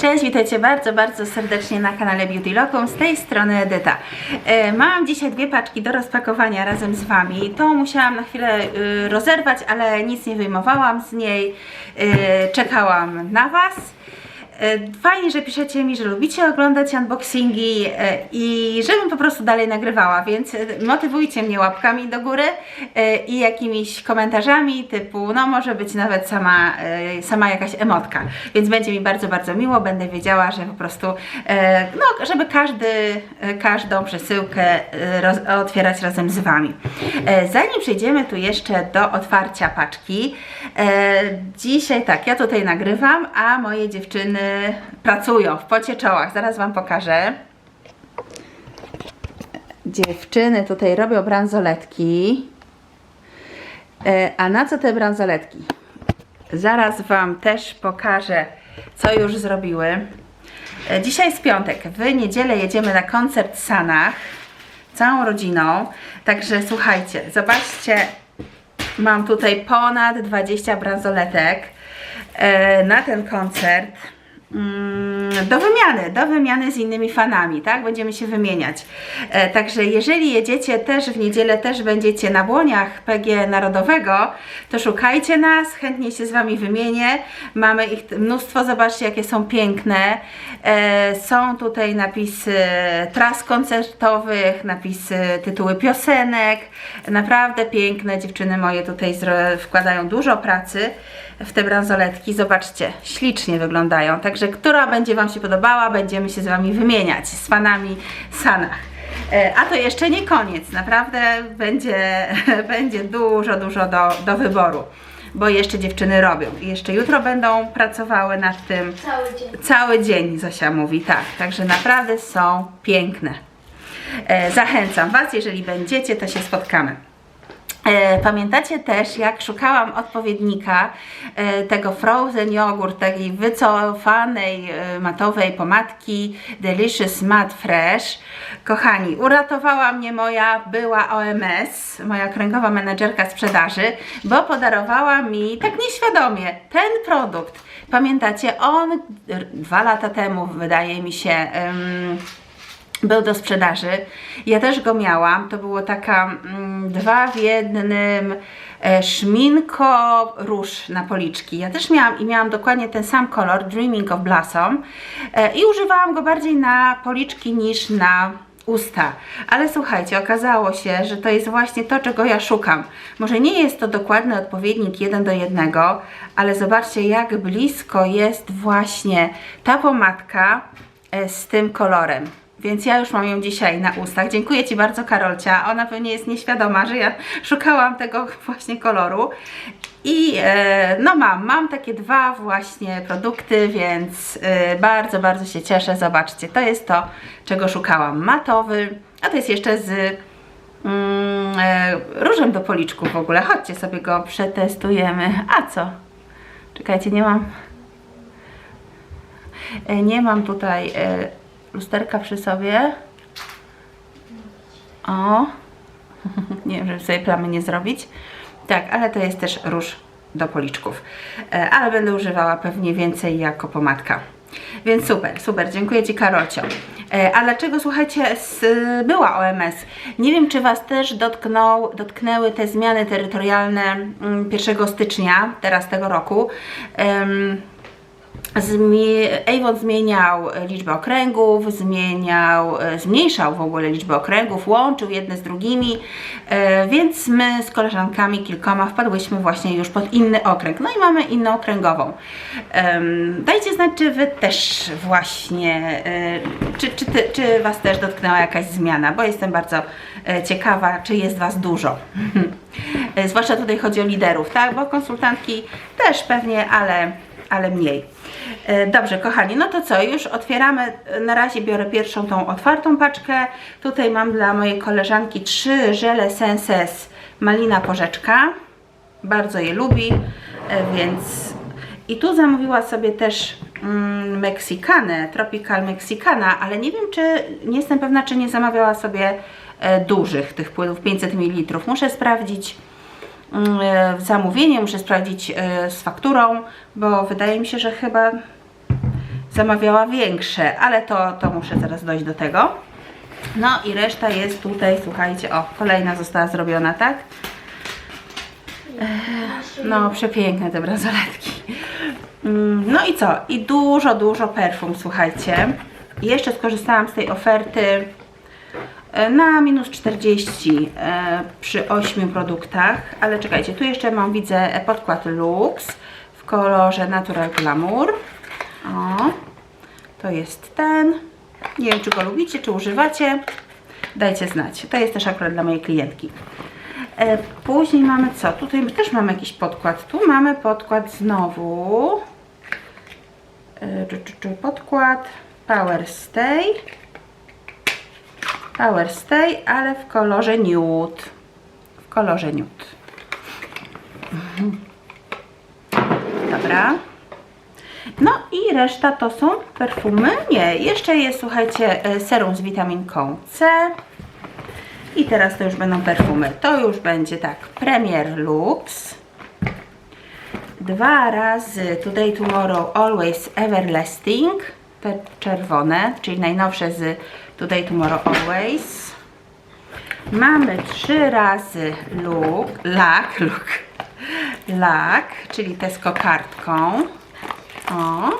Cześć, witajcie bardzo, bardzo serdecznie na kanale Beauty Locum. Z tej strony Edyta. E, mam dzisiaj dwie paczki do rozpakowania razem z Wami. To musiałam na chwilę y, rozerwać, ale nic nie wyjmowałam z niej. Y, czekałam na Was. E, Fajnie, że piszecie mi, że lubicie oglądać unboxingi e, i żebym po prostu dalej nagrywała, więc e, motywujcie mnie łapkami do góry i jakimiś komentarzami typu, no może być nawet sama, sama jakaś emotka, więc będzie mi bardzo, bardzo miło, będę wiedziała, że po prostu, no żeby każdy, każdą przesyłkę roz, otwierać razem z Wami. Zanim przejdziemy tu jeszcze do otwarcia paczki, dzisiaj tak, ja tutaj nagrywam, a moje dziewczyny pracują w pocie czołach. Zaraz Wam pokażę. Dziewczyny tutaj robią bransoletki. E, A na co te bransoletki? Zaraz Wam też pokażę, co już zrobiły. E, Dzisiaj jest piątek. W niedzielę jedziemy na koncert w Sanach. Całą rodziną. Także słuchajcie, zobaczcie, mam tutaj ponad 20 bransoletek e, na ten koncert. Mm, Do wymiany, do wymiany z innymi fanami, tak? Będziemy się wymieniać. E, także jeżeli jedziecie też w niedzielę, też będziecie na błoniach PG Narodowego, to szukajcie nas, chętnie się z Wami wymienię. Mamy ich mnóstwo, zobaczcie jakie są piękne. E, są tutaj napisy tras koncertowych, napisy, tytuły piosenek. Naprawdę piękne, dziewczyny moje tutaj wkładają dużo pracy w te bransoletki. Zobaczcie, ślicznie wyglądają. Także która będzie Wam się podobała, będziemy się z Wami wymieniać z fanami Sanach. E, A to jeszcze nie koniec, naprawdę będzie, będzie dużo, dużo do, do wyboru, bo jeszcze dziewczyny robią. I jeszcze jutro będą pracowały nad tym Cały dzień. cały dzień, Zosia mówi, tak. Także naprawdę są piękne. E, zachęcam Was, jeżeli będziecie, to się spotkamy. E, Pamiętacie też, jak szukałam odpowiednika e, tego frozen jogurt, takiej wycofanej e, matowej pomadki Delicious Matte Fresh. Kochani, uratowała mnie moja była OMS, moja kręgowa menedżerka sprzedaży, bo podarowała mi tak nieświadomie ten produkt. Pamiętacie, on dwa lata temu, wydaje mi się, em, był do sprzedaży. Ja też go miałam. To było taka mm, dwa w jednym e, szminko róż na policzki. Ja też miałam i miałam dokładnie ten sam kolor Dreaming of Blossom e, i używałam go bardziej na policzki niż na usta. Ale słuchajcie, okazało się, że to jest właśnie to, czego ja szukam. Może nie jest to dokładny odpowiednik jeden do jednego, ale zobaczcie, jak blisko jest właśnie ta pomadka e, z tym kolorem. Więc ja już mam ją dzisiaj na ustach. Dziękuję Ci bardzo, Karolcia. Ona pewnie jest nieświadoma, że ja szukałam tego właśnie koloru. I e, no mam, mam takie dwa właśnie produkty, więc e, bardzo, bardzo się cieszę. Zobaczcie, to jest to, czego szukałam. Matowy, a to jest jeszcze z mm, e, różem do policzków w ogóle. Chodźcie sobie go przetestujemy. A co? Czekajcie, nie mam... E, Nie mam tutaj e, lusterka przy sobie. O, nie wiem, żeby sobie plamy nie zrobić. Tak, ale to jest też róż do policzków. E, Ale będę używała pewnie więcej jako pomadka. Więc super, super, dziękuję Ci Karolcio. E, A dlaczego, słuchajcie, była OMS? Nie wiem, czy Was też dotknął, dotknęły te zmiany terytorialne mm, 1 stycznia, teraz tego roku. Em, Zmie- Avon zmieniał liczbę okręgów, zmieniał, e, zmniejszał w ogóle liczbę okręgów, łączył jedne z drugimi, e, więc my z koleżankami kilkoma wpadłyśmy właśnie już pod inny okręg. No i mamy inną okręgową. Dajcie znać, czy Wy też właśnie, e, czy, czy, ty, czy Was też dotknęła jakaś zmiana, bo jestem bardzo ciekawa, czy jest Was dużo. Zwłaszcza tutaj chodzi o liderów, tak? Bo konsultantki też pewnie, ale ale mniej. E, Dobrze, kochani, no to co, już otwieramy. Na razie biorę pierwszą tą otwartą paczkę. Tutaj mam dla mojej koleżanki trzy żele Senses Malina Porzeczka. Bardzo je lubi, e, więc... I tu zamówiła sobie też mm, Meksykanę, Tropical Mexicana, ale nie wiem, czy, nie jestem pewna, czy nie zamawiała sobie e, dużych tych płynów, 500 ml. Muszę sprawdzić zamówienie, muszę sprawdzić e, z fakturą, bo wydaje mi się, że chyba zamawiała większe, ale to, to muszę zaraz dojść do tego. No i reszta jest tutaj, słuchajcie, o, kolejna została zrobiona, tak? Ech, No, przepiękne te bransoletki. Mm, No i co? I dużo, dużo perfum, słuchajcie. Jeszcze skorzystałam z tej oferty e, na minus 40 e, przy 8 produktach, ale czekajcie, tu jeszcze mam, widzę podkład Lux w kolorze Natural Glamour. O, to jest ten. Nie wiem, czy go lubicie, czy używacie. Dajcie znać. To jest też akurat dla mojej klientki. E, Później mamy co? Tutaj też mamy jakiś podkład. Tu mamy podkład znowu. E, Podkład Power Stay. Power Stay, ale w kolorze nude. W kolorze nude. Dobra. No i reszta to są perfumy. Nie, jeszcze jest, słuchajcie, e, serum z witaminką C. I teraz to już będą perfumy. To już będzie tak, Premier Lux. Dwa razy Today Tomorrow Always Everlasting. Te czerwone, czyli najnowsze z Today Tomorrow Always. Mamy trzy razy look, lak, look, lak, czyli te z kokardką. O,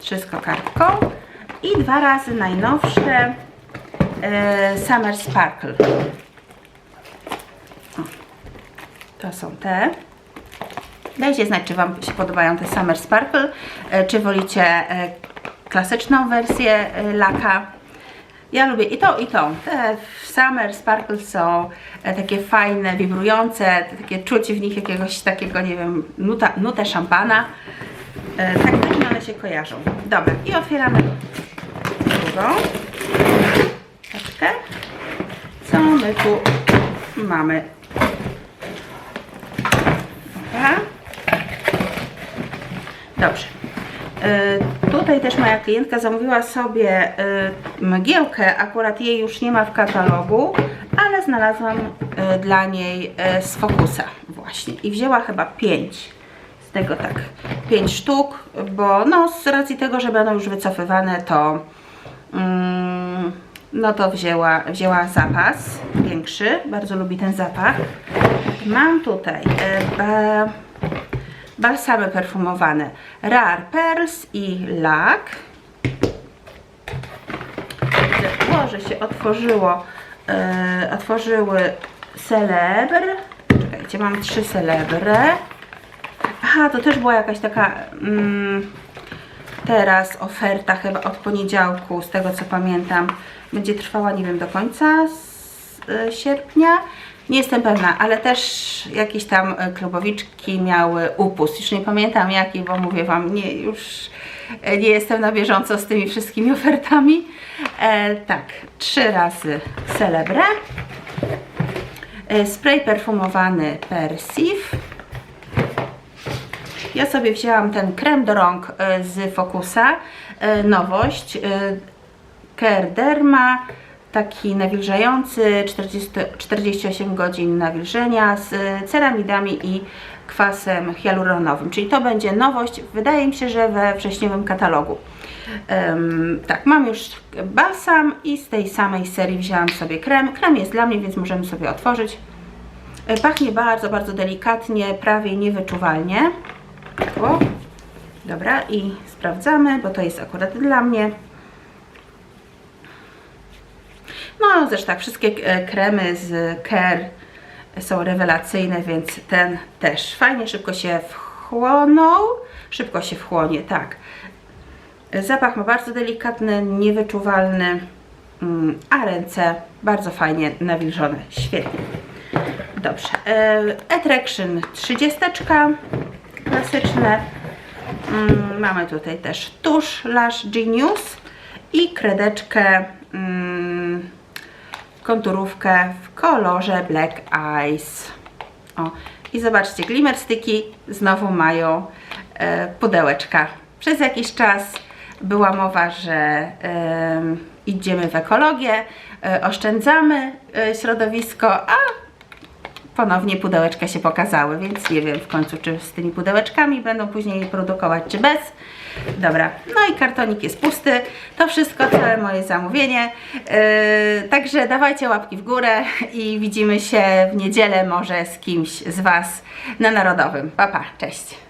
trzy z kokardką. I dwa razy najnowsze e, Summer Sparkle. O, to są te. Dajcie znać, czy Wam się podobają te Summer Sparkle, e, czy wolicie e, klasyczną wersję e, laka. Ja lubię i to, i to. Te Summer Sparkle są e, takie fajne, wibrujące, takie czuć w nich jakiegoś takiego, nie wiem, nuta, nutę szampana. E, tak, tak mi one się kojarzą. Dobra, i otwieramy drugą paczkę. Co my tu mamy? Dobra. Dobrze. Tutaj też moja klientka zamówiła sobie e, mgiełkę, akurat jej już nie ma w katalogu, ale znalazłam e, dla niej e, z Focusa właśnie i wzięła chyba 5 z tego tak 5 sztuk, bo no z racji tego, że będą już wycofywane to mm, no to wzięła, wzięła zapas większy, bardzo lubi ten zapach. Mam tutaj balsamy perfumowane Rare Pearls i Lak. Widzę, że się otworzyło, e, otworzyły Celebr. Czekajcie, mam trzy Celebry. Aha, to też była jakaś taka mm, teraz oferta chyba od poniedziałku, z tego co pamiętam. Będzie trwała, nie wiem, do końca z, e, sierpnia. Nie jestem pewna, ale też jakieś tam e, klubowiczki miały upust. Już nie pamiętam jaki, bo mówię Wam, nie, już e, nie jestem na bieżąco z tymi wszystkimi ofertami. E, tak, trzy razy Celebre. E, spray perfumowany Persif. Ja sobie wzięłam ten krem do rąk e, z Focusa, e, nowość, e, Derma, taki nawilżający, 40, 48 godzin nawilżenia z ceramidami i kwasem hialuronowym, czyli to będzie nowość, wydaje mi się, że we wrześniowym katalogu. Em, tak, mam już balsam i z tej samej serii wzięłam sobie krem. Krem jest dla mnie, więc możemy sobie otworzyć. E, Pachnie bardzo, bardzo delikatnie, prawie niewyczuwalnie. O, dobra i sprawdzamy, bo to jest akurat dla mnie. No zresztą tak, wszystkie e, kremy z Care są rewelacyjne, więc ten też. Fajnie, szybko się wchłonął. Szybko się wchłonie, tak. Zapach ma bardzo delikatny, niewyczuwalny, mm, a ręce bardzo fajnie nawilżone. Świetnie. Dobrze. E, Attraction 30, klasyczne. Mm, Mamy tutaj też tusz Lash Genius i kredeczkę, mm, konturówkę w kolorze Black Eyes. O, i zobaczcie, Glimmer Sticky znowu mają e, pudełeczka. Przez jakiś czas była mowa, że em, idziemy w ekologię, e, oszczędzamy e, środowisko, a ponownie pudełeczka się pokazały, więc nie wiem w końcu, czy z tymi pudełeczkami będą później produkować, czy bez. Dobra, no i kartonik jest pusty. To wszystko, całe moje zamówienie. Yy, także dawajcie łapki w górę i widzimy się w niedzielę może z kimś z Was na Narodowym. Pa, pa, cześć.